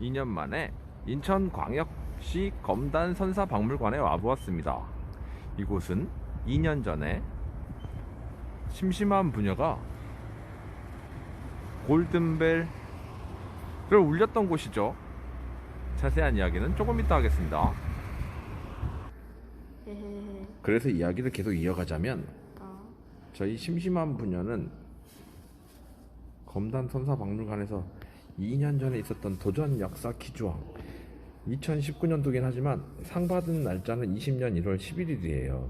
2년 만에 인천광역시 검단 선사박물관에 와보았습니다. 이곳은 2년 전에 심심한 부녀가 골든벨을 울렸던 곳이죠. 자세한 이야기는 조금 이따 하겠습니다. 그래서 이야기를 계속 이어가자면 어. 저희 심심한 부녀는 검단 선사 박물관에서 2년 전에 있었던 도전 역사 퀴즈왕 2019년도긴 하지만 상 받은 날짜는 20년 1월 11일이에요.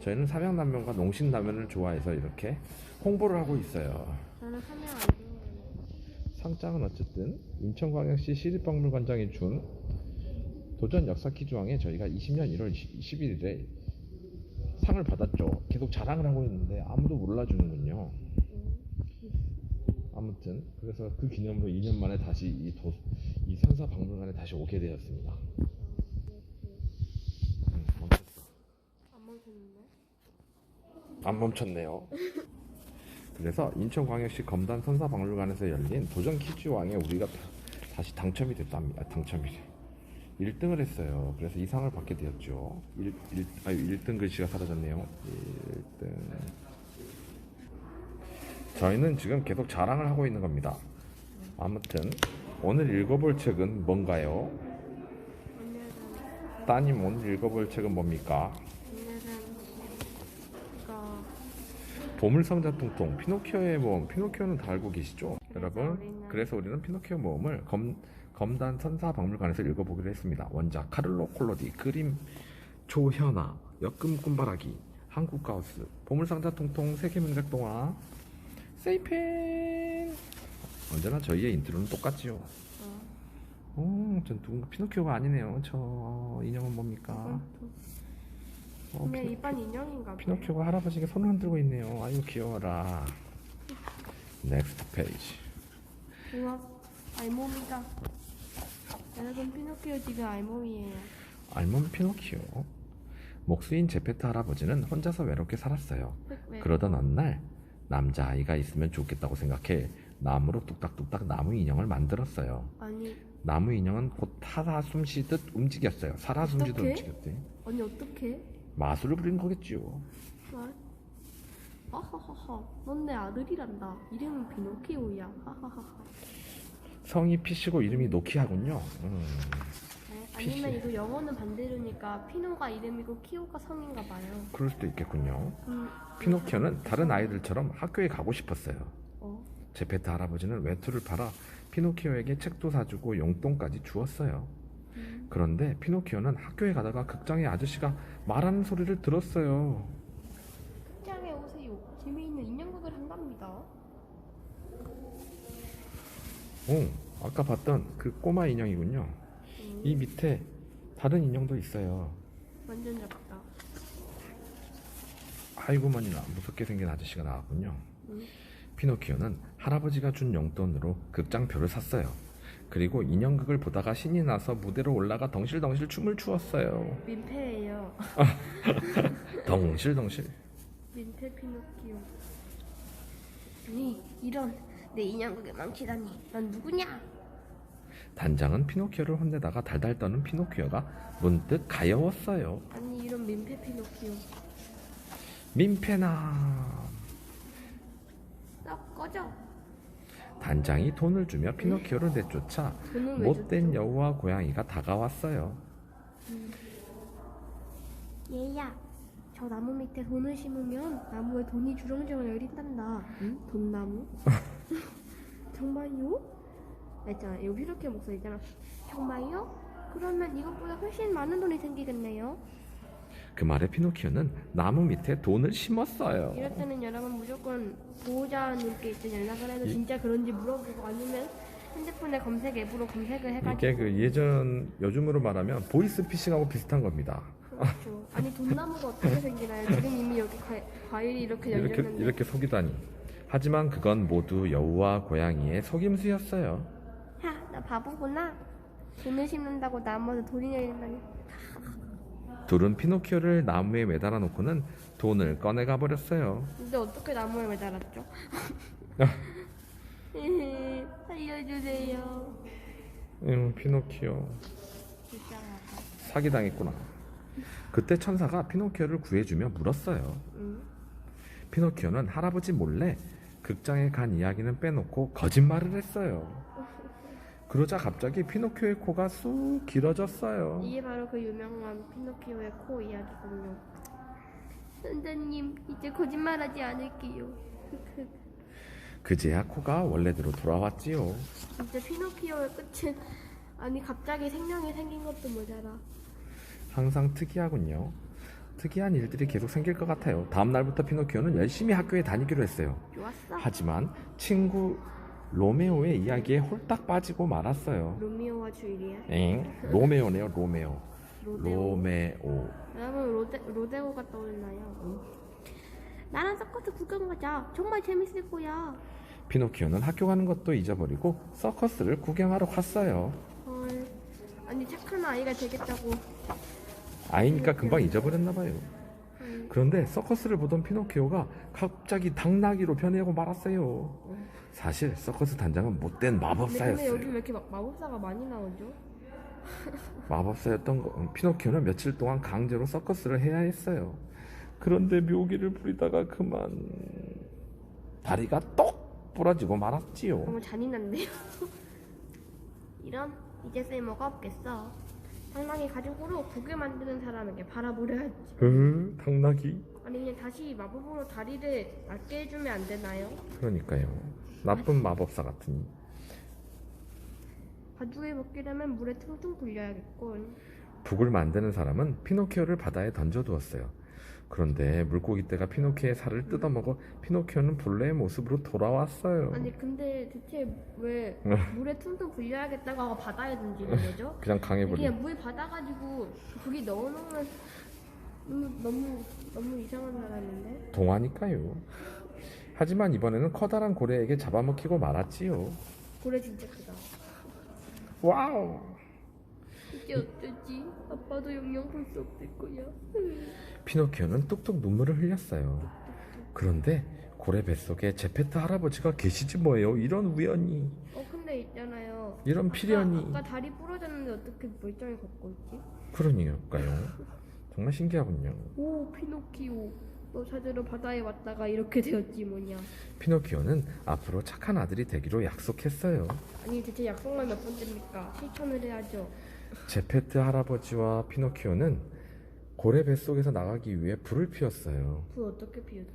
저희는 삼양라면과 농신라면을 좋아해서 이렇게 홍보를 하고 있어요. 저는 카메라 안 좋아해요. 상장은 어쨌든 인천광역시 시립박물관장이 준 도전 역사 퀴즈왕에 저희가 20년 1월 11일에 상을 받았죠. 계속 자랑을 하고 있는데 아무도 몰라주는군요. 아무튼 그래서 그 기념으로 2년 만에 다시 이, 도, 이 선사박물관에 다시 오게 되었습니다. 음, 멈췄어. 안 멈췄는데? 안 멈췄네요. 그래서 인천광역시 검단 선사박물관에서 열린 도전 퀴즈 왕에 우리가 다- 다시 당첨이 됐답니다. 당첨이 1등을 했어요. 그래서 이 상을 받게 되었죠. 1, 1, 아유, 1등 글씨가 사라졌네요. 1등. 저희는 지금 계속 자랑을 하고 있는 겁니다. 아무튼 오늘 읽어볼 책은 뭔가요? 따님 오늘 읽어볼 책은 뭡니까? 보물상자 통통 피노키오의 모험 피노키오는 다 알고 계시죠 여러분 그래서 우리는 피노키오 모험을 검, 검단 선사 박물관에서 읽어보기로 했습니다 원작 카를로 콜로디 그림 조현아 역금 꿈바라기 한국가우스 보물상자 통통 세계명작동화 세이펜 언제나 저희의 인트로는 똑같지요 어. 오, 전 누군가 피노키오가 아니네요 저 인형은 뭡니까 어, 그냥 피- 일반 인형인가 봐요. 피노키오가 할아버지가 손을 흔들고 있네요. 아이고 귀여워라. 넥스트 페이지. 우와 알몸이다. 여러분 피노키오 지금 알몸이에요. 알몸 피노키오. 목수인 제페트 할아버지는 혼자서 외롭게 살았어요. 왜? 그러던 어느 날 남자 아이가 있으면 좋겠다고 생각해 나무로 뚝딱뚝딱 나무 인형을 만들었어요. 아니 나무 인형은 곧 살아 숨쉬듯 움직였어요. 살아 숨쉬듯 어떡해? 움직였대. 아니 어떡해? 마술을 부린 거겠지요. 말? 하하하하. 넌 내 아들이란다. 이름은 피노키오야. 하하하하. 성이 피시고 이름이 노키하군요. 음. 네, 아니면. 이거 영어는 반대로니까 피노가 이름이고 키오가 성인가 봐요. 그럴 수도 있겠군요. 음, 피노키오는 다른 아이들처럼 학교에 가고 싶었어요. 어, 제페트 할아버지는 외투를 팔아 피노키오에게 책도 사주고 용돈까지 주었어요. 음. 그런데 피노키오는 학교에 가다가 극장의 아저씨가 말하는 소리를 들었어요. 극장에 오세요. 재미있는 인형극을 한답니다. 오, 아까 봤던 그 꼬마 인형이군요. 음, 이 밑에 다른 인형도 있어요. 완전 작다. 아이고머니나 무섭게 생긴 아저씨가 나왔군요. 음. 피노키오는 할아버지가 준 용돈으로 극장표를 샀어요. 그리고 인형극을 보다가 신이 나서 무대로 올라가 덩실덩실 춤을 추었어요. 민폐예요. 덩실덩실. 민폐 피노키오. 아니 이런 내 인형극을 망치다니. 넌 누구냐? 단장은 피노키오를 혼내다가 달달 떠는 피노키오가 문득 가여웠어요. 아니 이런 민폐 피노키오. 민폐나. 나 꺼져. 단장이 돈을 주며 피노키오를 내쫓아 돈은 왜 못된? 여우와 고양이가 다가왔어요. 얘야, 저 나무 밑에 돈을 심으면 나무에 돈이 주렁주렁 열린단다. 응? 돈나무? 정말요? 나 있잖아, 이거 이렇게 목소리 있잖아. 정말요? 그러면 이것보다 훨씬 많은 돈이 생기겠네요. 그 말에 피노키오는 나무 밑에 돈을 심었어요. 이럴 때는 여러분 무조건 보호자님께 연락을 해서 이- 진짜 그런지 물어보고 아니면 핸드폰에 검색 앱으로 검색을 해가지고 이게 그 예전 요즘으로 말하면 보이스 피싱하고 비슷한 겁니다. 그렇죠. 아니 돈나무가 어떻게 생기나요? 지금 이미 여기 과, 과일이 이렇게 이렇게 열렸는데 이렇게 속이다니. 하지만 그건 모두 여우와 고양이의 속임수였어요. 야, 나 바보구나. 돈을 심는다고 나무에 돈이 열린다니. 둘은 피노키오를 나무에 매달아 놓고는 돈을 꺼내가 버렸어요. 근데 어떻게 나무에 매달았죠? 살려주세요. 응, 피노키오 불쌍하다. 사기당했구나. 그때 천사가 피노키오를 구해주며 물었어요. 응. 피노키오는 할아버지 몰래 극장에 간 이야기는 빼놓고 거짓말을 했어요. 그러자 갑자기 피노키오의 코가 쑥 길어졌어요. 이게 바로 그 유명한 피노키오의 코 이야기군요. 선생님, 이제 거짓말하지 않을게요. 그제야 코가 원래대로 돌아왔지요. 진짜 피노키오의 끝은 아니 갑자기 생명이 생긴 것도 모자라. 항상 특이하군요. 특이한 일들이 계속 생길 것 같아요. 다음 날부터 피노키오는 열심히 학교에 다니기로 했어요. 좋았어. 하지만 친구 로메오의 이야기에 홀딱 빠지고 말았어요. 로미오와 주일이야. 엥? 로메오네요, 로메오. 로데오. 로메오. 여러분 로데 로데오가 떠올나요? 나랑 서커스 구경 가자. 정말 재밌을 거야. 피노키오는 학교 가는 것도 잊어버리고 서커스를 구경하러 갔어요. 헐. 아니 착한 아이가 되겠다고. 아이니까 금방 잊어버렸나 봐요. 음, 그런데 서커스를 보던 피노키오가 갑자기 당나귀로 변해고 말았어요. 사실 서커스 단장은 못된 근데, 근데 마법사였어요. 여기 왜 이렇게 마, 마법사가 많이 나오죠? 마법사였던 거, 음, 피노키오는 며칠 동안 강제로 서커스를 해야 했어요. 그런데 묘기를 부리다가 그만 다리가 똑 부러지고 말았지요. 너무 잔인한데요. 이런 이제 쓸모가 없겠어. 당당히 가족으로 국을 만드는 사람에게 바라보려야지. 으, 당나귀. 아니 그냥 다시 마법으로 다리를 낫게 해주면 안 되나요? 그러니까요. 나쁜 마법사 같으니. 가죽을 먹기려면 물에 퉁퉁 굴려야겠군. 북을 만드는 사람은 피노키오를 바다에 던져두었어요. 그런데 물고기 떼가 피노키오의 살을 뜯어먹어 피노키오는 본래의 모습으로 돌아왔어요. 아니 근데 대체 왜 어. 물에 퉁퉁 굴려야겠다고 하고 바다에 던지는 거죠? 그냥 강해버린. 이게 물 받아가지고 거기 넣어놓으면 너무 너무 너무 이상한 사람인데? 동화니까요. 하지만 이번에는 커다란 고래에게 잡아먹히고 말았지요. 고래 진짜 크다. 와우. 이제 어쩌지? 아빠도 영영 볼 수 없을 거야. 피노키오는 뚝뚝 눈물을 흘렸어요. 그런데 고래 뱃속에 제페트 할아버지가 계시지 뭐예요. 이런 우연이, 어 근데 있잖아요. 이런 필연이. 아까, 아까 다리 부러졌는데 어떻게 멀쩡히 걷고 있지? 그러니까요. 정말 신기하군요. 오 피노키오. 너 찾으러 바다에 왔다가 이렇게 되었지 뭐냐. 피노키오는 앞으로 착한 아들이 되기로 약속했어요. 아니 대체 약속만 몇 번째입니까? 실천을 해야죠. 제페트 할아버지와 피노키오는 고래 뱃속에서 나가기 위해 불을 피웠어요. 불 어떻게 피우지?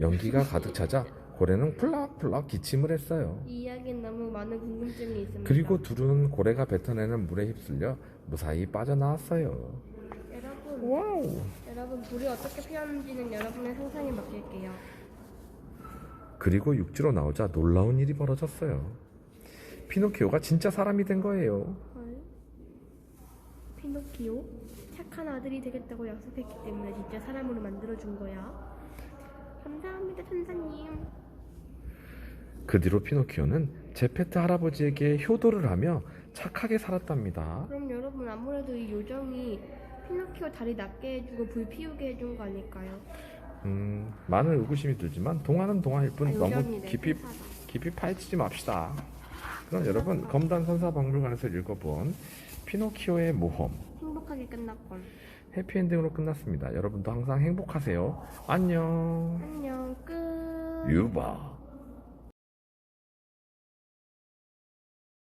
연기가 가득 차자 고래는 풀럭풀럭 기침을 했어요. 이 이야기는 너무 많은 궁금증이 있습니다. 그리고 둘은 고래가 뱉어내는 물에 휩쓸려 무사히 빠져나왔어요. 여러분, 와우! 여러분 불이 어떻게 피었는지는 여러분의 상상에 맡길게요. 그리고 육지로 나오자 놀라운 일이 벌어졌어요. 피노키오가 진짜 사람이 된 거예요. 헐. 피노키오 착한 아들이 되겠다고 약속했기 때문에 진짜 사람으로 만들어준 거야. 감사합니다, 천사님. 그 뒤로 피노키오는 제페트 할아버지에게 효도를 하며 착하게 살았답니다. 그럼 여러분 아무래도 이 요정이 피노키오 다리 낫게 해주고 불 피우게 해준 거 아닐까요? 음, 많은 의구심이 들지만 동화는 동화일 뿐 아, 너무 요정이네, 깊이 천사다. 깊이 파헤치지 맙시다. 그럼 여러분 검단 선사 박물관에서 읽어본 피노키오의 모험 행복하게 끝났건. 해피엔딩으로 끝났습니다. 여러분도 항상 행복하세요. 안녕. 안녕 끝. 유바.